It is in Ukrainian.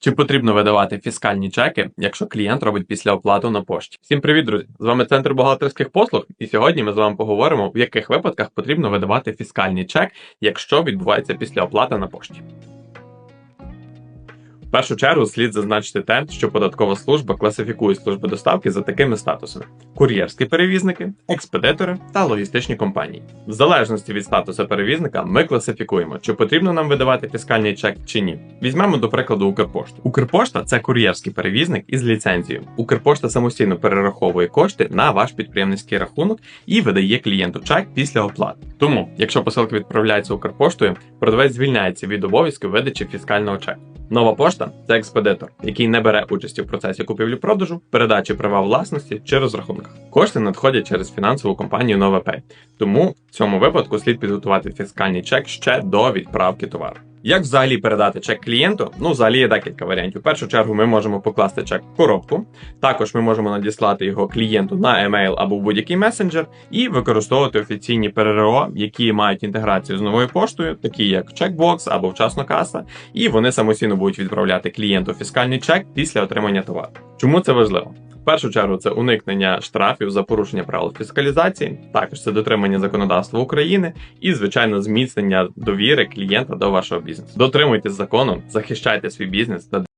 Чи потрібно видавати фіскальні чеки, якщо клієнт робить після оплату на пошті? Всім привіт, друзі! З вами центр бухгалтерських послуг, і сьогодні ми з вами поговоримо, в яких випадках потрібно видавати фіскальний чек, якщо відбувається після оплати на пошті. В першу чергу слід зазначити те, що податкова служба класифікує служби доставки за такими статусами: кур'єрські перевізники, експедитори та логістичні компанії. В залежності від статусу перевізника, ми класифікуємо, чи потрібно нам видавати фіскальний чек чи ні. Візьмемо до прикладу Укрпошту. Укрпошта це кур'єрський перевізник із ліцензією. Укрпошта самостійно перераховує кошти на ваш підприємницький рахунок і видає клієнту чек після оплати. Тому, якщо посилка відправляється Укрпоштою, продавець звільняється від обов'язку видачі фіскального чеку. Нова пошта це експедитор, який не бере участі в процесі купівлі-продажу, передачі права власності чи розрахунках. Кошти надходять через фінансову компанію NovaPay. Тому в цьому випадку слід підготувати фіскальний чек ще до відправки товару. Як взагалі передати чек клієнту? Ну, взагалі є декілька варіантів. В першу чергу ми можемо покласти чек в коробку. Також ми можемо надіслати його клієнту на емейл або в будь-який месенджер і використовувати офіційні ПРРО, які мають інтеграцію з новою поштою, такі як чекбокс або вчасно каса, і вони самостійно будуть відправляти клієнту фіскальний чек після отримання товару. Чому це важливо? Першу чергу це уникнення штрафів за порушення правил фіскалізації, також це дотримання законодавства України і, звичайно, зміцнення довіри клієнта до вашого бізнесу. Дотримуйтесь закону, захищайте свій бізнес та